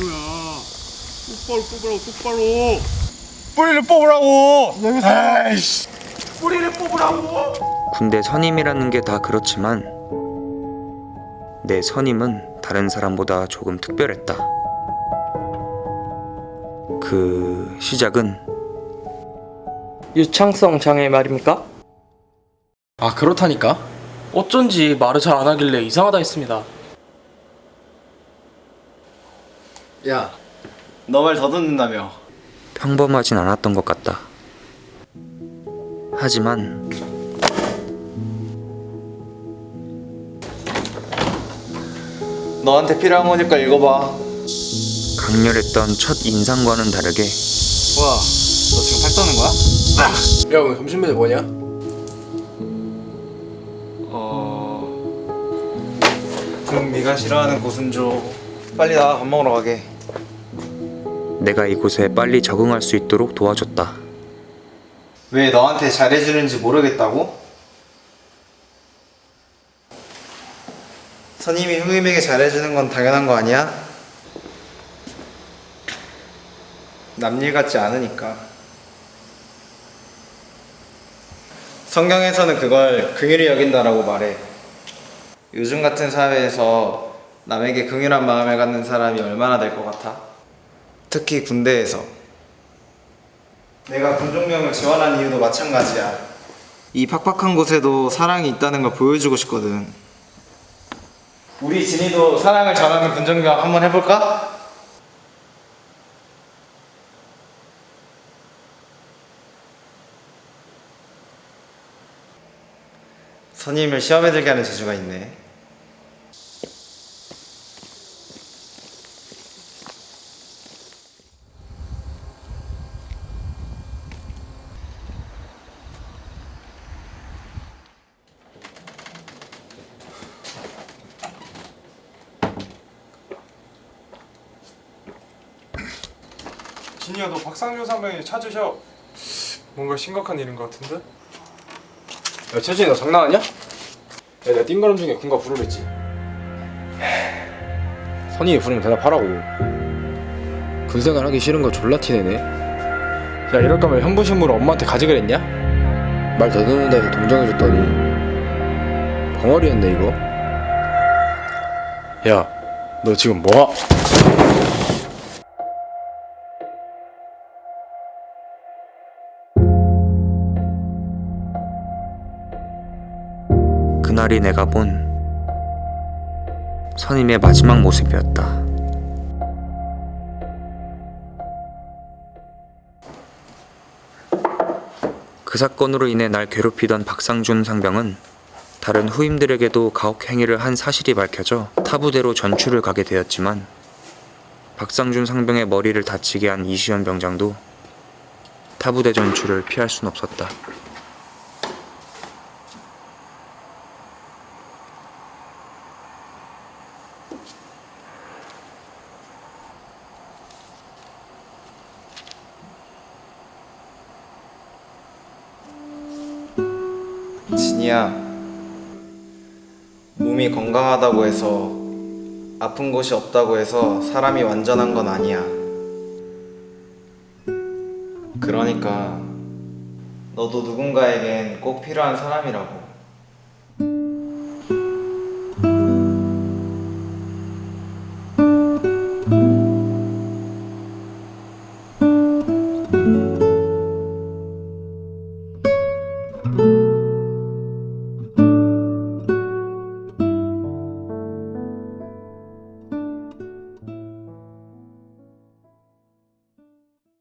민호야 똑바로 뽑으라고 똑바로 뿌리를 뽑으라고. 에이씨. 뿌리를 뽑으라고. 군대 선임이라는 게 다 그렇지만 내 선임은 다른 사람보다 조금 특별했다. 그 시작은 유창성 장애 말입니까? 아 그렇다니까? 어쩐지 말을 잘 안 하길래 이상하다 했습니다. 야 너 말 더 듣는다며 평범하진 않았던 것 같다. 하지만 너한테 필요한 거니까 읽어봐 강렬했던 첫 인상과는 다르게 너 지금 팔 떠는 거야? 야 오늘 점심 메뉴 뭐냐? 어... 그럼 네가 싫어하는 고순조 빨리 나와 밥 먹으러 가게 내가 이곳에 빨리 적응할 수 있도록 도와줬다. 왜 너한테 잘해주는지 모르겠다고? 선임이 후임에게 잘해주는 건 당연한 거 아니야? 남일 같지 않으니까 성경에서는 그걸 긍휼히 여긴다라고 말해 요즘 같은 사회에서 남에게 긍휼한 마음을 갖는 사람이 얼마나 될 것 같아? 특히 군대에서 내가 군종명을 지원한 이유도 마찬가지야. 이 팍팍한 곳에도 사랑이 있다는 걸 보여주고 싶거든. 우리 진이도 사랑을 전하는 군종명 한번 해볼까? 선임을 시험에 들게 하는 재주가 있네. 진이야 너 박상준 선배님 찾으셔. 뭔가 심각한 일인 것 같은데? 야 채진이 너 장난하냐? 야 내가 띵가람 중에 군가 부르랬지. 선임이 부르면 대답하라고. 군생활 하기 싫은 거 졸라 티내네. 야 이럴 거면 현부신물을 엄마한테 가지 그랬냐? 말 더듬는다 해서 동정해줬더니 벙어리였네 이거. 야 너 지금 뭐야? 그날이 내가 본 선임의 마지막 모습이었다. 그 사건으로 인해 날 괴롭히던 박상준 상병은 다른 후임들에게도 가혹 행위를 한 사실이 밝혀져 타부대로 전출을 가게 되었지만 박상준 상병의 머리를 다치게 한 이시현 병장도 타부대 전출을 피할 순 없었다. 진이야, 몸이 건강하다고 해서 아픈 곳이 없다고 해서 사람이 완전한 건 아니야. 그러니까 너도 누군가에겐 꼭 필요한 사람이라고.